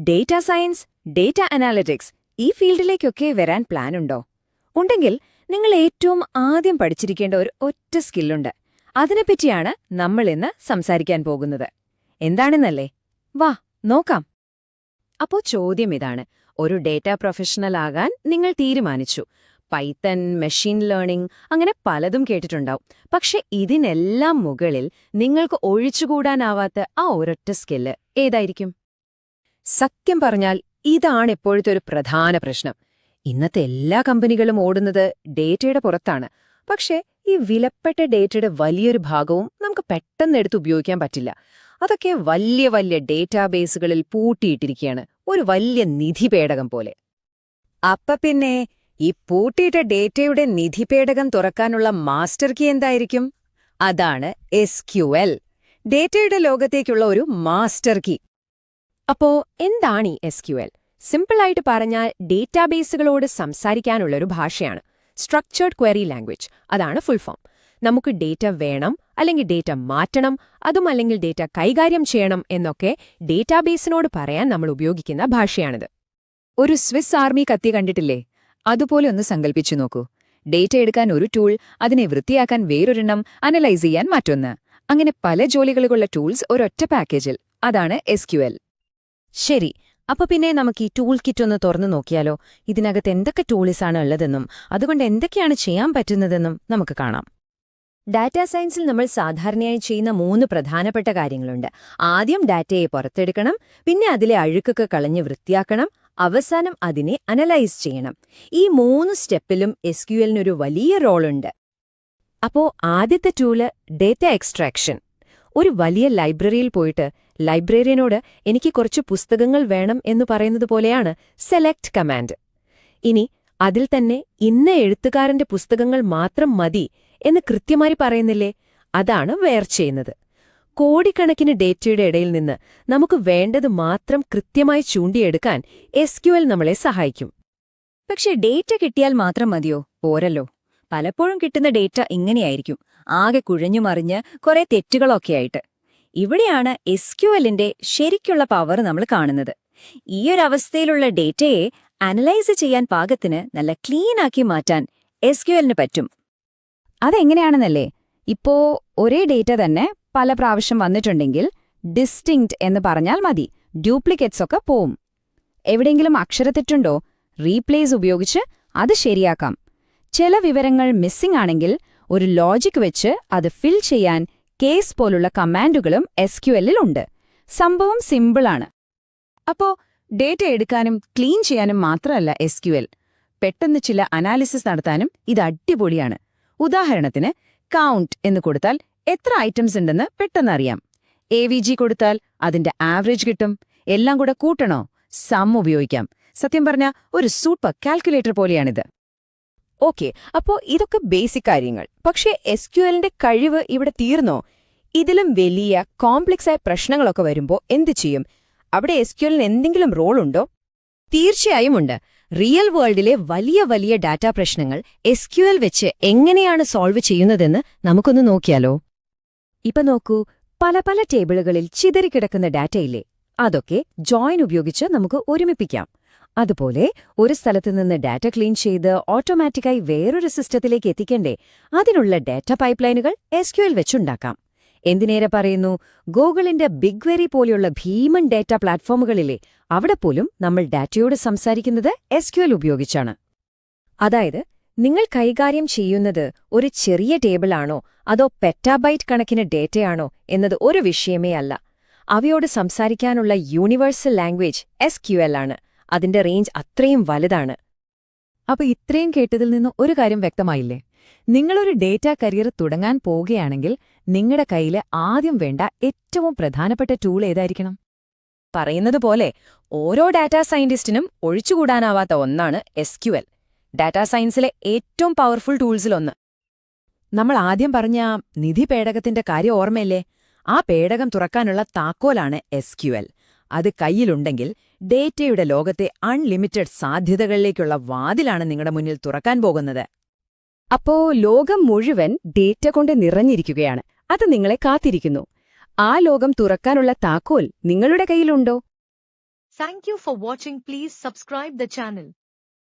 Data science data analytics ഈ ഫീൽഡിലേക്കൊക്കെ വരാൻ plan ഉണ്ടോ ഉണ്ടെങ്കിൽ നിങ്ങൾ ഏറ്റവും ആദ്യം പഠിച്ചിരിക്കേണ്ട ഒരു ഒറ്റ സ്കില്ലുണ്ട്. അതിനെപ്പറ്റിയാണ് നമ്മൾ ഇന്ന് സംസാരിക്കാൻ പോകുന്നത്. എന്താണെന്നല്ലേ? വാ നോക്കാം. അപ്പോ ചോദ്യം ഇതാണ്. ഒരു ഡേറ്റ പ്രൊഫഷണൽ ആകാൻ നിങ്ങൾ തീരുമാനിച്ചു. പൈത്തൺ മെഷീൻ ലേണിംഗ് അങ്ങനെ പലതും കേട്ടിട്ടുണ്ടാവും. പക്ഷെ ഇതിനെല്ലാം മുകളിൽ നിങ്ങൾക്ക് ഒഴിച്ചുകൂടാനാവാത്ത ആ ഒരൊറ്റ സ്കില്ല് ഏതായിരിക്കും? സത്യം പറഞ്ഞാൽ ഇതാണ് ഇപ്പോഴത്തെ ഒരു പ്രധാന പ്രശ്നം. ഇന്നത്തെ എല്ലാ കമ്പനികളും ഓടുന്നത് ഡേറ്റയുടെ പുറത്താണ്. പക്ഷേ ഈ വിലപ്പെട്ട ഡേറ്റയുടെ വലിയൊരു ഭാഗവും നമുക്ക് പെട്ടെന്ന് എടുത്ത് ഉപയോഗിക്കാൻ പറ്റില്ല. അതൊക്കെ വലിയ വലിയ ഡേറ്റാബേസുകളിൽ പൂട്ടിയിട്ടിരിക്കുകയാണ്. ഒരു വലിയ നിധി പേടകം പോലെ. അപ്പ പിന്നെ ഈ പൂട്ടിയിട്ട ഡേറ്റയുടെ നിധി പേടകം തുറക്കാനുള്ള മാസ്റ്റർ കീ എന്തായിരിക്കും? അതാണ് എസ് ഡേറ്റയുടെ ലോകത്തേക്കുള്ള ഒരു മാസ്റ്റർ കീ. അപ്പോ എന്താണ് ഈ എസ് ക്യു എൽ? സിമ്പിളായിട്ട് പറഞ്ഞാൽ ഡേറ്റാബേസുകളോട് സംസാരിക്കാനുള്ള ഒരു ഭാഷയാണ്. Structured query language. അതാണ് ഫുൾ ഫോം. നമുക്ക് ഡേറ്റ വേണം അല്ലെങ്കിൽ ഡേറ്റ മാറ്റണം അതും അല്ലെങ്കിൽ ഡേറ്റ കൈകാര്യം ചെയ്യണം എന്നൊക്കെ ഡേറ്റാബേസിനോട് പറയാൻ നമ്മൾ ഉപയോഗിക്കുന്ന ഭാഷയാണിത്. ഒരു സ്വിസ് ആർമി കത്തി കണ്ടിട്ടില്ലേ? അതുപോലെ ഒന്ന് സങ്കല്പിച്ചു നോക്കൂ. ഡേറ്റ എടുക്കാൻ ഒരു ടൂൾ അതിനെ വൃത്തിയാക്കാൻ വേറൊരെണ്ണം അനലൈസ് ചെയ്യാൻ മറ്റൊന്ന്. അങ്ങനെ പല ജോലികളുള്ള ടൂൾസ് ഒരൊറ്റ പാക്കേജിൽ. അതാണ് എസ് ശരി അപ്പൊ പിന്നെ നമുക്ക് ഈ ടൂൾ കിറ്റ് ഒന്ന് തുറന്നു നോക്കിയാലോ? ഇതിനകത്ത് എന്തൊക്കെ ടൂൾസാണ് ഉള്ളതെന്നും അതുകൊണ്ട് എന്തൊക്കെയാണ് ചെയ്യാൻ പറ്റുന്നതെന്നും നമുക്ക് കാണാം. ഡാറ്റാ സയൻസിൽ നമ്മൾ സാധാരണയായി ചെയ്യുന്ന മൂന്ന് പ്രധാനപ്പെട്ട കാര്യങ്ങളുണ്ട്. ആദ്യം ഡാറ്റയെ പുറത്തെടുക്കണം പിന്നെ അതിലെ അഴുക്കൊക്കെ കളഞ്ഞ് വൃത്തിയാക്കണം അവസാനം അതിനെ അനലൈസ് ചെയ്യണം. ഈ മൂന്ന് സ്റ്റെപ്പിലും എസ് ക്യു എല്ലിനൊരു വലിയ റോളുണ്ട് അപ്പോ ആദ്യത്തെ ടൂൾ ഡേറ്റ എക്സ്ട്രാക്ഷൻ ഒരു വലിയ ലൈബ്രറിയിൽ പോയിട്ട് ലൈബ്രറിയനോട് എനിക്ക് കുറച്ച് പുസ്തകങ്ങൾ വേണം എന്ന് പറയുന്നത് പോലെയാണ് സെലക്ട് കമാൻഡ്. ഇനി അതിൽ തന്നെ ഇന്ന എഴുത്തുകാരന്റെ പുസ്തകങ്ങൾ മാത്രം മതി എന്ന് കൃത്യമായി പറയുന്നില്ലേ? അതാണ് വേർ ചെയ്യുന്നത്. കോടിക്കണക്കിന് ഡേറ്റയുടെ ഇടയിൽ നിന്ന് നമുക്ക് വേണ്ടത് മാത്രം കൃത്യമായി ചൂണ്ടിയെടുക്കാൻ എസ് ക്യു എൽ നമ്മളെ സഹായിക്കും. പക്ഷെ ഡേറ്റ കിട്ടിയാൽ മാത്രം മതിയോ? പോരല്ലോ. പലപ്പോഴും കിട്ടുന്ന ഡേറ്റ ഇങ്ങനെയായിരിക്കും. ആകെ കുഴഞ്ഞുമറിഞ്ഞ് കുറെ തെറ്റുകളൊക്കെയായിട്ട്. ഇവിടെയാണ് എസ് ക്യു എല്ലിന്റെ ശരിക്കുള്ള പവർ നമ്മൾ കാണുന്നത്. ഈ ഒരു അവസ്ഥയിലുള്ള ഡേറ്റയെ അനലൈസ് ചെയ്യാൻ പാകത്തിന് നല്ല ക്ലീൻ ആക്കി മാറ്റാൻ എസ് ക്യു എല്ലിന് പറ്റും. അതെങ്ങനെയാണെന്നല്ലേ? ഇപ്പോ ഒരേ ഡേറ്റ തന്നെ പല പ്രാവശ്യം വന്നിട്ടുണ്ടെങ്കിൽ ഡിസ്റ്റിങ്ക്റ്റ് എന്ന് പറഞ്ഞാൽ മതി. ഡ്യൂപ്ലിക്കേറ്റ്സ് ഒക്കെ പോവും. എവിടെയെങ്കിലും അക്ഷരത്തെറ്റുണ്ടോ റീപ്ലേസ് ഉപയോഗിച്ച് അത് ശരിയാക്കാം. ചില വിവരങ്ങൾ മിസ്സിംഗ് ആണെങ്കിൽ ഒരു ലോജിക് വെച്ച് അത് ഫിൽ ചെയ്യാൻ കേസ് പോലുള്ള കമാൻഡുകളും എസ് ക്യു എല്ലിൽ ഉണ്ട്. സംഭവം സിമ്പിളാണ്. അപ്പോ ഡേറ്റ എടുക്കാനും ക്ലീൻ ചെയ്യാനും മാത്രമല്ല എസ് ക്യു എൽ. പെട്ടെന്ന് ചില അനാലിസിസ് നടത്താനും ഇത് അടിപൊളിയാണ്. ഉദാഹരണത്തിന് കൗണ്ട് എന്ന് കൊടുത്താൽ എത്ര ഐറ്റംസ് ഉണ്ടെന്ന് പെട്ടെന്ന് അറിയാം. എ വി ജി കൊടുത്താൽ അതിന്റെ ആവറേജ് കിട്ടും. എല്ലാം കൂടെ കൂട്ടണോ? സം ഉപയോഗിക്കാം. സത്യം പറഞ്ഞ ഒരു സൂപ്പർ കാൽക്കുലേറ്റർ പോലെയാണിത്. ഓക്കെ അപ്പോ ഇതൊക്കെ ബേസിക് കാര്യങ്ങൾ. പക്ഷേ എസ് ക്യു എല്ലിന്റെ കഴിവ് ഇവിടെ തീർന്നോ? ഇതിലും വലിയ കോംപ്ലക്സ് ആയ പ്രശ്നങ്ങളൊക്കെ വരുമ്പോൾ എന്ത് ചെയ്യും? അവിടെ എസ് ക്യു എല്ലിന് എന്തെങ്കിലും റോളുണ്ടോ തീർച്ചയായും ഉണ്ട്. റിയൽ വേൾഡിലെ വലിയ വലിയ ഡാറ്റാ പ്രശ്നങ്ങൾ എസ് ക്യു എൽ വെച്ച് എങ്ങനെയാണ് സോൾവ് ചെയ്യുന്നതെന്ന് നമുക്കൊന്ന് നോക്കിയാലോ? ഇപ്പൊ നോക്കൂ പല പല ടേബിളുകളിൽ ചിതറിക്കിടക്കുന്ന ഡാറ്റയില്ലേ അതൊക്കെ ജോയിൻ ഉപയോഗിച്ച് നമുക്ക് ഒരുമിപ്പിക്കാം. അതുപോലെ ഒരു സ്ഥലത്ത് നിന്ന് ഡാറ്റ ക്ലീൻ ചെയ്ത് ഓട്ടോമാറ്റിക്കായി വേറൊരു സിസ്റ്റത്തിലേക്ക് എത്തിക്കണ്ടേ? അതിനുള്ള ഡാറ്റ പൈപ്പ്ലൈനുകൾ എസ് ക്യു എൽ വെച്ചുണ്ടാക്കാം. എന്തിനേറെ പറയുന്നു? ഗൂഗിളിന്റെ ബിഗ് വെരി പോലെയുള്ള ഭീമൻ ഡാറ്റ പ്ലാറ്റ്ഫോമുകളിലെ അവിടെ പോലും നമ്മൾ ഡാറ്റയോട് സംസാരിക്കുന്നത് എസ് ക്യു എൽ ഉപയോഗിച്ചാണ്. അതായത് നിങ്ങൾ കൈകാര്യം ചെയ്യുന്നത് ഒരു ചെറിയ ടേബിളാണോ അതോ പെറ്റാബൈറ്റ് കണക്കിന് ഡേറ്റയാണോ എന്നത് ഒരു വിഷയമേ അല്ല. അവയോട് സംസാരിക്കാനുള്ള universal language S Q L ആണ്. അതിന്റെ റേഞ്ച് അത്രയും വലുതാണ്. അപ്പൊ ഇത്രയും കേട്ടതിൽ നിന്ന് ഒരു കാര്യം വ്യക്തമായില്ലേ? നിങ്ങളൊരു ഡേറ്റ കരിയർ തുടങ്ങാൻ പോവുകയാണെങ്കിൽ നിങ്ങളുടെ കയ്യിൽ ആദ്യം വേണ്ട ഏറ്റവും പ്രധാനപ്പെട്ട ടൂൾ ഏതായിരിക്കണം? പറയുന്നത് പോലെ ഓരോ ഡാറ്റാ സയന്റിസ്റ്റിനും ഒഴിച്ചുകൂടാനാവാത്ത ഒന്നാണ് എസ് ക്യു എൽ ഡാറ്റാ സയൻസിലെ ഏറ്റവും പവർഫുൾ ടൂൾസിലൊന്ന് നമ്മൾ ആദ്യം പറഞ്ഞ നിധി പേടകത്തിന്റെ കാര്യം ഓർമ്മയില്ലേ? ആ പേടകം തുറക്കാനുള്ള താക്കോലാണ് എസ് ക്യു എൽ അത് കയ്യിലുണ്ടെങ്കിൽ ഡേറ്റയുടെ ലോകത്തെ അൺലിമിറ്റഡ് സാധ്യതകളിലേക്കുള്ള വാതിലാണ് നിങ്ങളുടെ മുന്നിൽ തുറക്കാൻ പോകുന്നത്. അപ്പോ ലോകം മുഴുവൻ ഡേറ്റ കൊണ്ട് നിറഞ്ഞിരിക്കുകയാണ്. അത് നിങ്ങളെ കാത്തിരിക്കുന്നു. ആ ലോകം തുറക്കാനുള്ള താക്കോൽ നിങ്ങളുടെ കയ്യിലുണ്ടോ? Thank you for watching please subscribe the channel.